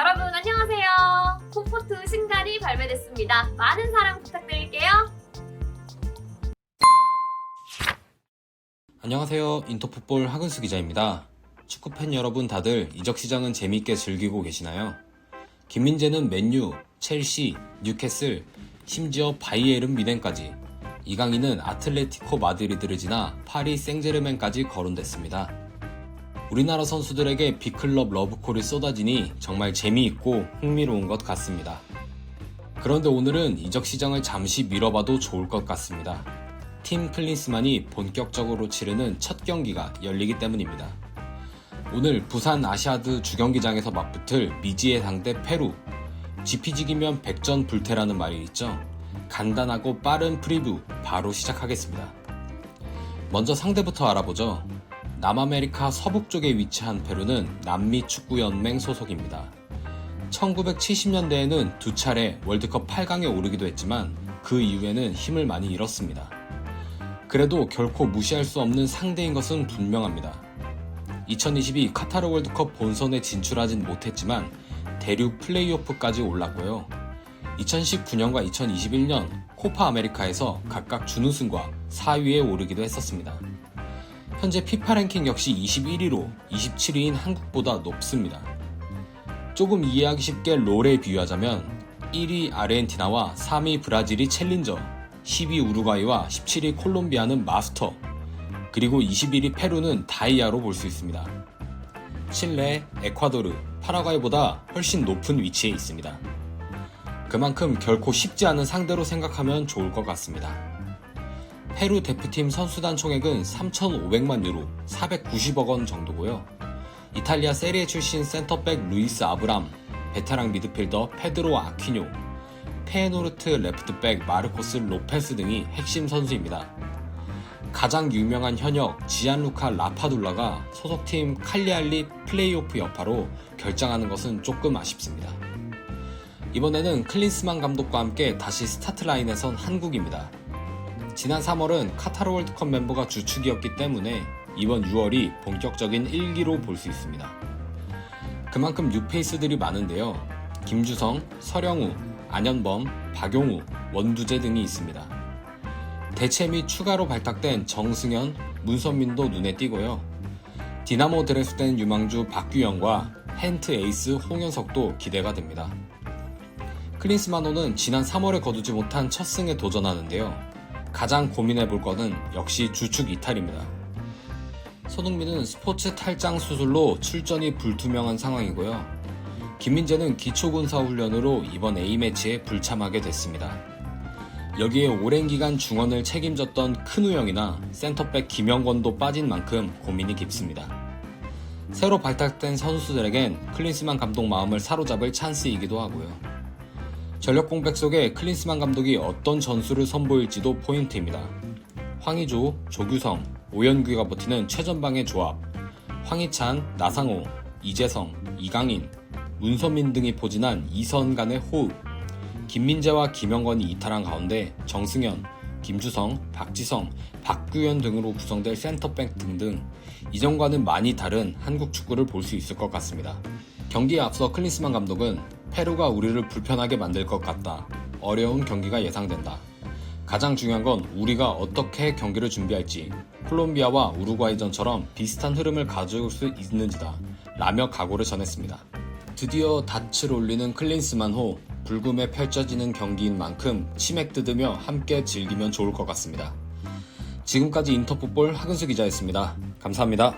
여러분 안녕하세요. 콤포트 신갈이 발매됐습니다. 많은 사랑 부탁드릴게요. 안녕하세요. 인터풋볼 하근수 기자입니다. 축구팬 여러분 다들 이적 시장은 재미있게 즐기고 계시나요? 김민재는 맨유, 첼시, 뉴캐슬, 심지어 바이에른 미넨까지 이강인은 아틀레티코 마드리드를 지나 파리 생제르맹까지 거론됐습니다. 우리나라 선수들에게 빅클럽 러브콜이 쏟아지니 정말 재미있고 흥미로운 것 같습니다. 그런데 오늘은 이적 시장을 잠시 미뤄봐도 좋을 것 같습니다. 팀 클린스만이 본격적으로 치르는 첫 경기가 열리기 때문입니다. 오늘 부산 아시아드 주경기장에서 맞붙을 미지의 상대 페루. 지피지기면 백전 불태라는 말이 있죠. 간단하고 빠른 프리뷰 바로 시작하겠습니다. 먼저 상대부터 알아보죠. 남아메리카 서북 쪽에 위치한 페루는 남미 축구연맹 소속입니다. 1970년대에는 두 차례 월드컵 8강에 오르기도 했지만 그 이후에는 힘을 많이 잃었습니다. 그래도 결코 무시할 수 없는 상대인 것은 분명합니다. 2022 카타르 월드컵 본선에 진출하진 못했지만 대륙 플레이오프까지 올랐고요. 2019년과 2021년 코파 아메리카에서 각각 준우승과 4위에 오르기도 했었습니다. 현재 피파 랭킹 역시 21위로 27위인 한국보다 높습니다. 조금 이해하기 쉽게 롤에 비유하자면 1위 아르헨티나와 3위 브라질이 챌린저, 10위 우루과이와 17위 콜롬비아는 마스터, 그리고 21위 페루는 다이아로 볼 수 있습니다. 칠레, 에콰도르, 파라과이보다 훨씬 높은 위치에 있습니다. 그만큼 결코 쉽지 않은 상대로 생각하면 좋을 것 같습니다. 페루 대표팀 선수단 총액은 3,500만 유로, 490억 원 정도고요. 이탈리아 세리에 출신 센터백 루이스 아브람, 베테랑 미드필더 페드로 아퀴뇨, 페에노르트 레프트백 마르코스 로페스 등이 핵심 선수입니다. 가장 유명한 현역 지안루카 라파둘라가 소속팀 칼리알리 플레이오프 여파로 결장하는 것은 조금 아쉽습니다. 이번에는 클린스만 감독과 함께 다시 스타트 라인에 선 한국입니다. 지난 3월은 카타르 월드컵 멤버가 주축이었기 때문에 이번 6월이 본격적인 1기로 볼 수 있습니다. 그만큼 뉴페이스들이 많은데요. 김주성, 서령우, 안현범, 박용우, 원두재 등이 있습니다. 대체 및 추가로 발탁된 정승현, 문선민도 눈에 띄고요. 디나모 드레스덴 유망주 박규영과 헨트 에이스 홍현석도 기대가 됩니다. 클린스마노는 지난 3월에 거두지 못한 첫 승에 도전하는데요. 가장 고민해 볼 것은 역시 주축 이탈입니다. 손흥민은 스포츠 탈장 수술로 출전이 불투명한 상황이고요. 김민재는 기초군사 훈련으로 이번 A매치에 불참하게 됐습니다. 여기에 오랜 기간 중원을 책임졌던 큰우영이나 센터백 김영권도 빠진 만큼 고민이 깊습니다. 새로 발탁된 선수들에겐 클린스만 감독 마음을 사로잡을 찬스이기도 하고요. 전력 공백 속에 클린스만 감독이 어떤 전술을 선보일지도 포인트입니다. 황의조, 조규성, 오연규가 버티는 최전방의 조합, 황희찬, 나상호, 이재성, 이강인, 문선민 등이 포진한 이선 간의 호흡, 김민재와 김영건이 이탈한 가운데 정승현, 김주성, 박지성, 박규현 등으로 구성될 센터백 등등 이전과는 많이 다른 한국 축구를 볼 수 있을 것 같습니다. 경기에 앞서 클린스만 감독은 페루가 우리를 불편하게 만들 것 같다. 어려운 경기가 예상된다. 가장 중요한 건 우리가 어떻게 경기를 준비할지 콜롬비아와 우루과이전처럼 비슷한 흐름을 가져올 수 있는지다. 라며 각오를 전했습니다. 드디어 닻을 올리는 클린스만 호 불금에 펼쳐지는 경기인 만큼 치맥 뜯으며 함께 즐기면 좋을 것 같습니다. 지금까지 인터풋볼 하근수 기자였습니다. 감사합니다.